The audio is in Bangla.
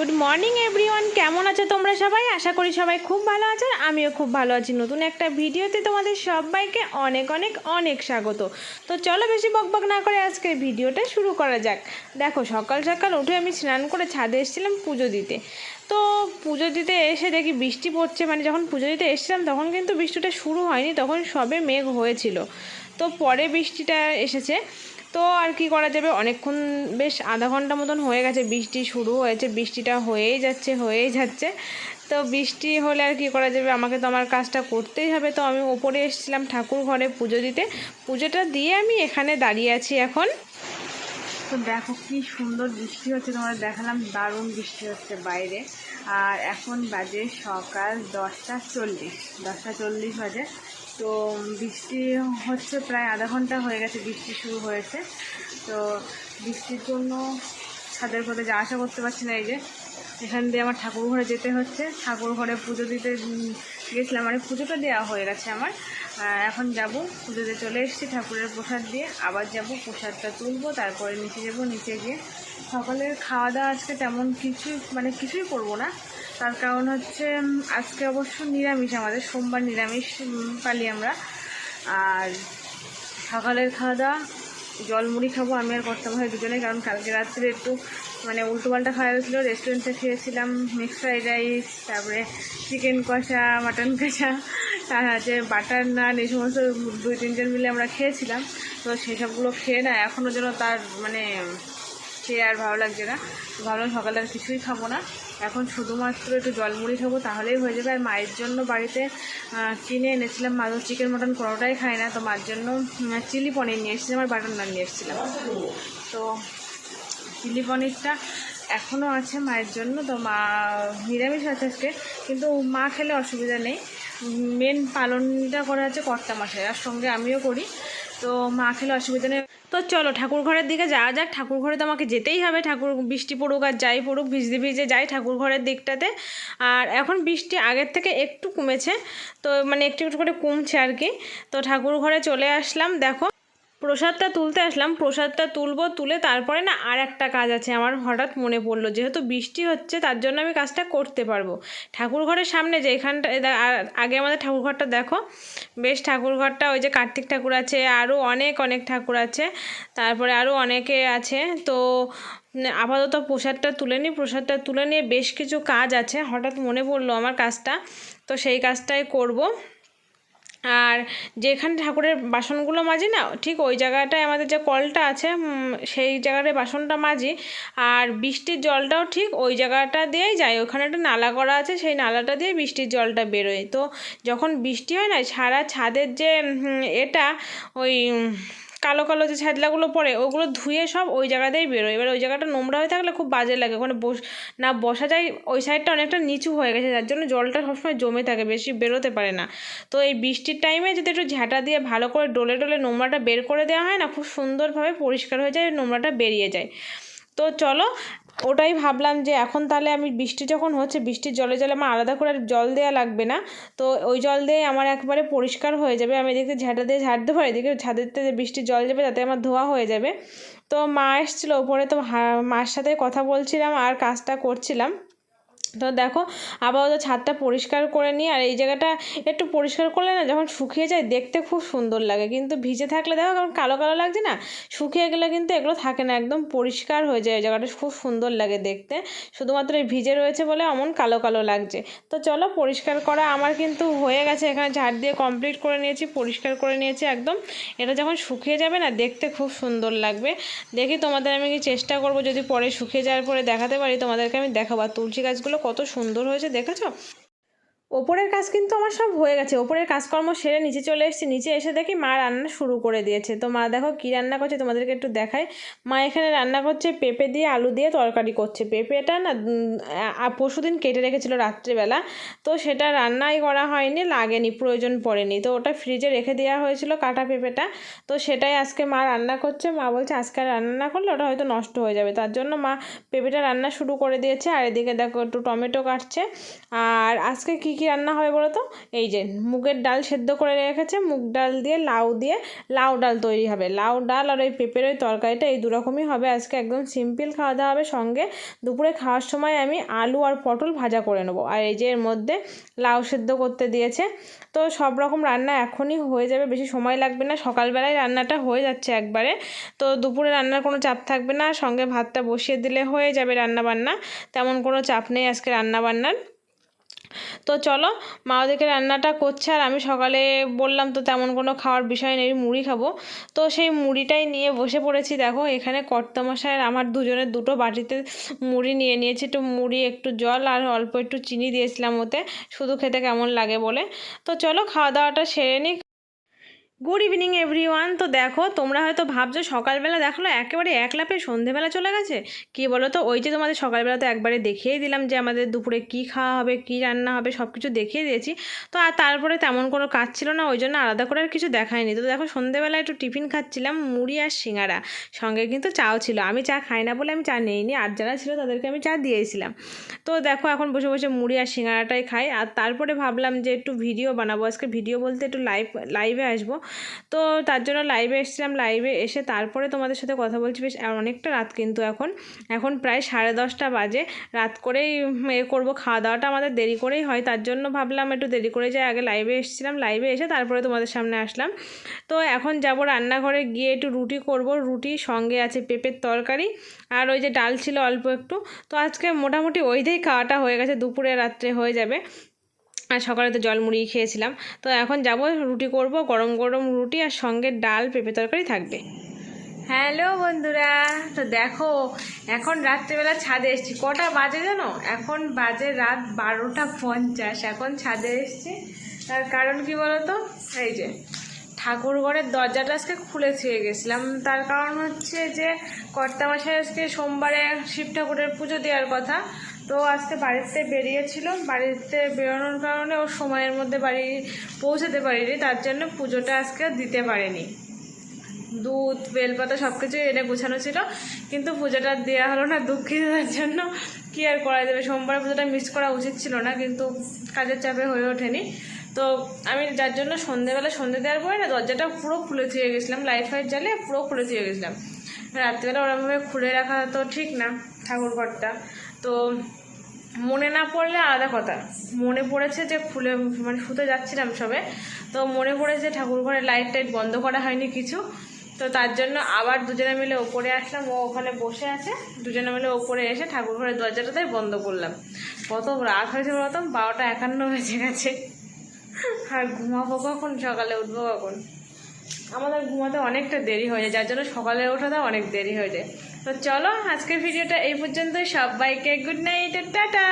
গুড মর্নিং এভরিওয়ান কেমন আছো তোমরা সবাই? আশা করি সবাই খুব ভালো আছো আর আমিও খুব ভালো আছি। নতুন একটা ভিডিওতে তোমাদের সবাইকে অনেক অনেক অনেক স্বাগত। তো চলো বেশি বকবক না করে আজকের ভিডিওটা শুরু করা যাক। দেখো, সকাল সকাল উঠে আমি স্নান করে ছাদে এসেছিলাম পুজো দিতে। তো পুজো দিতে এসে দেখি বৃষ্টি পড়ছে। মানে যখন পুজো দিতে এসেছিলাম, তখন কিন্তু বৃষ্টিটা শুরু হয়নি। তখন সবে মেঘ হয়েছিল। তো পরে বৃষ্টিটা এসেছে। তো আর কি করা যাবে? অনেকক্ষণ বেশ আধা ঘণ্টা মতন হয়ে গেছে, বৃষ্টি শুরু হয়েছে, বৃষ্টিটা হয়েই যাচ্ছে হয়েই যাচ্ছে। তো বৃষ্টি হলে আর কি করা যাবে? আমাকে তো আমার কাজটা করতেই হবে। তো আমি ওপরে এসেছিলাম ঠাকুর ঘরে পুজো দিতে। পুজোটা দিয়ে আমি এখানে দাঁড়িয়ে আছি এখন। তো দেখো কি সুন্দর বৃষ্টি হচ্ছে তোমার দেখালাম দারুণ বৃষ্টি হচ্ছে বাইরে। আর এখন বাজে সকাল দশটা চল্লিশ দশটা চল্লিশ বাজে। তো বৃষ্টি হচ্ছে প্রায় আধা ঘণ্টা হয়ে গেছে, বৃষ্টি শুরু হয়েছে। তো বৃষ্টির জন্য ছাদের পথে যা আশা করতে পারছি না এই যে, এখান দিয়ে আমার ঠাকুর ঘরে যেতে হচ্ছে। ঠাকুর ঘরে পুজো দিতে গেছিলাম মানে পুজোটা দেওয়া হয়ে গেছে আমার। এখন যাব পুজো দিয়ে চলে এসেছি ঠাকুরের প্রসাদ দিয়ে। আবার যাব, প্রসাদটা তুলবো, তারপরে নিচে যাব, নিচে গিয়ে সকালের খাওয়া দাওয়া আজকে তেমন কিছু মানে কিছুই করব না। তার কারণ হচ্ছে আজকে অবশ্য নিরামিষ, আমাদের সোমবার নিরামিষ পালি আমরা। আর সকালের খাওয়া দাওয়া জল মুড়ি খাব, আমি আর কর্তা ভাই দুজনে, কারণ কালকে রাত্রে একটু মানে উল্টোপাল্টা খাওয়া গেছিল রেস্টুরেন্টে খেয়েছিলাম মিক্স ফ্রাইড রাইস তারপরে চিকেন কষা মাটন কষা, তার আছে বাটার নান এই সমস্ত দুই তিনজন মিলে আমরা খেয়েছিলাম। তো সেসবগুলো খেয়ে না এখনও যেন তার মানে খেয়ে আর ভালো লাগছে না। ভাবলাম সকালে আর কিছুই খাব না। এখন শুধুমাত্র একটু জলমুড়ি খাব, তাহলেই হয়ে যাবে। আর মায়ের জন্য বাড়িতে কিনে এনেছিলাম মা তো চিকেন, মটন কোনোটাই খায় না। তো মার জন্য চিলি পনির নিয়ে এসেছিলাম আর বাটার নান নিয়ে এসেছিলাম। তো চিলি পনিরটা এখনও আছে মায়ের জন্য। তো মা, নিরামিষ আছে আজকে। কিন্তু মা খেলে অসুবিধা নেই। মেন পালনটা করা আছে কর্তা মাসের আর সঙ্গে আমিও করি। তো মা খেলে অসুবিধা নেই। তো চলো ঠাকুর ঘরের দিকে যাওয়া যাক। ঠাকুর ঘরে তো আমাকে যেতেই হবে। ঠাকুর বৃষ্টি পড়ুক আর যাই পড়ুক, ভিজতে ভিজে যাই ঠাকুর ঘরের দিকটাতে। আর এখন বৃষ্টি আগের থেকে একটু কমেছে, তো মানে একটু একটু করে কমছে আর কি। তো ঠাকুর ঘরে চলে আসলাম। দেখো প্রসাদটা তুলতে আসলাম। প্রসাদটা তুলবো, তুলে তারপরে না আর একটা কাজ আছে। আমার হঠাৎ মনে পড়ল, যেহেতু বৃষ্টি হচ্ছে, তার জন্য আমি কাজটা করতে পারব। ঠাকুর ঘরের সামনে যে এখানটা আগে আমাদের ঠাকুর ঘরটা দেখো। বেশ ঠাকুর ঘরটা ওই যে কার্তিক ঠাকুর আছে আরও অনেক অনেক ঠাকুর আছে। তারপরে আরও অনেকে আছে। তো আপাতত প্রসাদটা তুলে নিই। প্রসাদটা তুলে নিয়ে বেশ কিছু কাজ আছে। হঠাৎ মনে পড়ল আমার কাজটা। তো সেই কাজটাই করব। আর যেখানে ঠাকুরের বাসনগুলো মাজি না, ঠিক ওই জায়গাটায় আমাদের যে কলটা আছে সেই জায়গাটায় বাসনটা মাজি। আর বৃষ্টির জলটাও ঠিক ওই জায়গাটা দিয়েই যায়। ওখানে একটা নালা করা আছে, সেই নালাটা দিয়ে বৃষ্টির জলটা বেরোয়। তো যখন বৃষ্টি হয় না, সারা ছাদের যে এটা ওই কালো কালো যে ছ্যাদলাগুলো পড়ে, ওগুলো ধুয়ে সব ওই জায়গাতেই বেরোয়। এবার ওই জায়গাটা নোংরা হয়ে থাকলে খুব বাজে লাগে। ওখানে বস, না বসা যায়, ওই সাইডটা অনেকটা নিচু হয়ে গেছে, যার জন্য জলটা সবসময় জমে থাকে, বেশি বেরোতে পারে না। তো এই বৃষ্টির টাইমে যদি একটু ঝাঁটা দিয়ে ভালো করে ডোলে ডোলে নোংরাটা বের করে দেওয়া হয় না, খুব সুন্দরভাবে পরিষ্কার হয়ে যায়, নোংরাটা বেরিয়ে যায়। তো চলো ওটাই ভাবলাম যে এখন তাহলে আমি বৃষ্টি যখন হচ্ছে, বৃষ্টির জলে জলে আমার আলাদা করে আর জল দেওয়া লাগবে না। তো ওই জল দিয়ে আমার একবারে পরিষ্কার হয়ে যাবে। আমি এদিকে ঝাঁটা দিয়ে ঝাড় দেবো এদিকে ছাদেরতে যে বৃষ্টির জল যাবে তাতে আমার ধোয়া হয়ে যাবে। তো মা এসেছিল, ওপরে তো মার সাথে কথা বলছিলাম আর কাজটা করছিলাম। তো দেখো, আপাতত ছাদটা পরিষ্কার করে নিই, আর এই জায়গাটা একটু পরিষ্কার করলে না যখন শুকিয়ে যায় দেখতে খুব সুন্দর লাগে। কিন্তু ভিজে থাকলে দেখো কারণ কালো কালো লাগছে না? শুকিয়ে গেলে কিন্তু এগুলো থাকে না, একদম পরিষ্কার হয়ে যায়। এই জায়গাটা খুব সুন্দর লাগে দেখতে। শুধুমাত্র এই ভিজে রয়েছে বলে এমন কালো কালো লাগছে। তো চলো পরিষ্কার করা আমার কিন্তু হয়ে গেছে। এখানে ঝাড় দিয়ে কমপ্লিট করে নিয়েছি, পরিষ্কার করে নিয়েছি একদম। এটা যখন শুকিয়ে যাবে না দেখতে খুব সুন্দর লাগবে। দেখি তোমাদের আমি চেষ্টা করব যদি পরে শুকিয়ে যাওয়ার পরে দেখাতে পারি। তোমাদেরকে আমি দেখাবো। আর তুলসী গাছগুলো কত সুন্দর হয়েছে দেখেছ? ওপরের কাজ কিন্তু আমার সব হয়ে গেছে। ওপরের কাজকর্ম সেরে নিচে চলে এসেছি। নিচে এসে দেখি মা রান্না শুরু করে দিয়েছে। তো মা দেখো কী রান্না করছে তোমাদেরকে একটু দেখাই। মা এখানে রান্না করছে পেঁপে দিয়ে আলু দিয়ে তরকারি করছে। পেঁপেটা না পরশু দিন কেটে রেখেছিল রাত্রেবেলা। তো সেটা রান্নাই করা হয়নি, লাগেনি, প্রয়োজন পড়েনি। তো ওটা ফ্রিজে রেখে দেওয়া হয়েছিল কাটা পেঁপেটা। তো সেটাই আজকে মা রান্না করছে। মা বলছে আজকে রান্না না করলে ওটা হয়তো নষ্ট হয়ে যাবে। তার জন্য মা পেঁপেটা রান্না শুরু করে দিয়েছে। আর এদিকে দেখো একটু টমেটো কাটছে। আর আজকে কী কী রান্না হবে বলো তো? এই যে মুগের ডাল সেদ্ধ করে রেখেছে, মুগ ডাল দিয়ে, লাউ দিয়ে, লাউ ডাল তৈরি হবে। লাউ ডাল আর ওই পেঁপের ওই তরকারিটা এই দুরকমই হবে। আজকে একদম সিম্পল খাওয়া দাওয়া হবে। সঙ্গে দুপুরে খাওয়ার সময় আমি আলু আর পটল ভাজা করে নেব। আর এই যে এর মধ্যে লাউ সেদ্ধ করতে দিয়েছে। তো সব রকম রান্না এখনই হয়ে যাবে, বেশি সময় লাগবে না। সকালবেলায় রান্নাটা হয়ে যাচ্ছে একবারে। তো দুপুরে রান্নার কোনো চাপ থাকবে না। সঙ্গে ভাতটা বসিয়ে দিলে হয়ে যাবে রান্না বান্না তেমন কোনো চাপ নেই আজকে রান্না বান্নার তো চলো, মা ওদেরকে রান্নাটা করছে আর আমি সকালে বললাম তো তেমন কোনো খাওয়ার বিষয় নেই মুড়ি খাব। তো সেই মুড়িটাই নিয়ে বসে পড়েছি, দেখো এখানে কর্তামশাই আর আমার দুজনের দুটো বাটিতে মুড়ি নিয়ে নিয়েছি, একটু মুড়ি, একটু জল আর অল্প একটু চিনি দিয়েছিলাম ওতে, শুধু খেতে কেমন লাগে বলে। তো চলো খাওয়া দাওয়াটা সেরে নিই। গুড ইভিনিং এভরিওয়ান তো দেখো, তোমরা হয়তো ভাবছ সকালবেলা দেখল একেবারে এক লাফে সন্ধেবেলা চলে গেছে। কি বলো তো ওই যে তোমাদের সকালবেলা তো একবারে দেখিয়ে দিলাম যে আমাদের দুপুরে কি খাওয়া হবে, কি রান্না হবে সব কিছু দেখিয়ে দিয়েছি। তো আর তারপরে তেমন কোনো কাজ ছিল না, ওই জন্য আলাদা করে আর কিছু দেখায়নি। তো দেখো, সন্ধেবেলা একটু টিফিন খাচ্ছিলাম, মুড়ি আর সিঙ্গারা। সঙ্গে কিন্তু চাও ছিল। আমি চা খাই না বলে আমি চা নিইনি, আর যারা ছিল তাদেরকে আমি চা দিয়েছিলাম। তো দেখো, এখন বসে বসে মুড়ি আর সিঙ্গারাটাই খাই। আর তারপরে ভাবলাম যে একটু ভিডিও বানাবো। আজকে ভিডিও বলতে একটু লাইভ লাইভে আসব। তো তার জন্য লাইভে এসেছিলাম। লাইভে এসে তারপরে তোমাদের সাথে কথা বলছি। বেশ অনেকটা রাত কিন্তু এখন। এখন প্রায় সাড়ে দশটা বাজে। রাত করেই এ করব। খাওয়া দাওয়াটা আমাদের দেরি করেই হয়। তার জন্য ভাবলাম একটু দেরি করে যাই। আগে লাইভে এসেছিলাম। লাইভে এসে তারপরে তোমাদের সামনে আসলাম। তো এখন যাব রান্নাঘরে গিয়ে একটু রুটি করব। রুটি সঙ্গে আছে পেঁপের তরকারি আর ওই যে ডাল ছিল অল্প একটু। তো আজকে মোটামুটি ওই দিয়েই খাওয়াটা হয়ে গেছে। দুপুরে রাত্রে হয়ে যাবে। আর সকালে তো জল মুড়িয়ে খেয়েছিলাম। তো এখন যাব, রুটি করব, গরম গরম রুটি আর সঙ্গে ডাল, পেঁপে তরকারি থাকবে। হ্যালো বন্ধুরা, তো দেখো, এখন রাত্রেবেলা ছাদে এসেছি। কটা বাজে জানো? এখন বাজে রাত বারোটা পঞ্চাশ। এখন ছাদে এসেছি। তার কারণ কি বলো তো এই যে, ঠাকুর ঘরের দরজাটা আজকে খুলে ছুঁয়ে গেছিলাম। তার কারণ হচ্ছে যে, কর্তামশাই আজকে সোমবারে শিব ঠাকুরের পুজো দেওয়ার কথা। তো আজকে বাড়িতে বেরিয়েছিল। বাড়িতে বেরোনোর কারণে ওর সময়ের মধ্যে বাড়ি পৌঁছাতে পারিনি, তার জন্য পুজোটা আজকে দিতে পারেনি। দুধ, বেলপাতা সব কিছু এনে গোছানো ছিল, কিন্তু পুজোটা দেওয়া হলো না দুঃখিত, তার জন্য কী আর করা যাবে? সোমবার পুজোটা মিস করা উচিত ছিল না, কিন্তু কাজের চাপে হয়ে ওঠেনি। তো আমি যার জন্য সন্ধেবেলা সন্ধে দেওয়ার পরে না দরজাটা পুরো খুলে থুয়ে গেছিলাম লাইট ফাইট জ্বালিয়ে পুরো খুলে থুয়ে গেছিলাম। রাত্রিবেলা ওরমভাবে খুলে রাখা তো ঠিক না ঠাকুর ঘরটা তো মনে না পড়লে আলাদা কথা। মনে পড়েছে যে খুলে মানে শুতে যাচ্ছিলাম সবে। তো মনে পড়েছে ঠাকুর ঘরে লাইট টাইট বন্ধ করা হয়নি কিছু। তো তার জন্য আবার দুজনে মিলে ওপরে আসলাম। ও ওখানে বসে আছে। দুজনে মিলে ওপরে এসে ঠাকুর ঘরের দরজাটাতে বন্ধ করলাম। কত রাত হয়েছে বলতো বারোটা একান্ন বেজে গেছে। আর ঘুমাবো কখন? সকালে উঠবো কখন? আমাদের ঘুমাতে অনেকটা দেরি হয়ে যায়। যার জন্য সকালে ওঠাতে অনেক দেরি হয়ে যায়। তো চলো আজকের ভিডিওটা এই পর্যন্তই। সবাইকে গুড নাইট টাটা!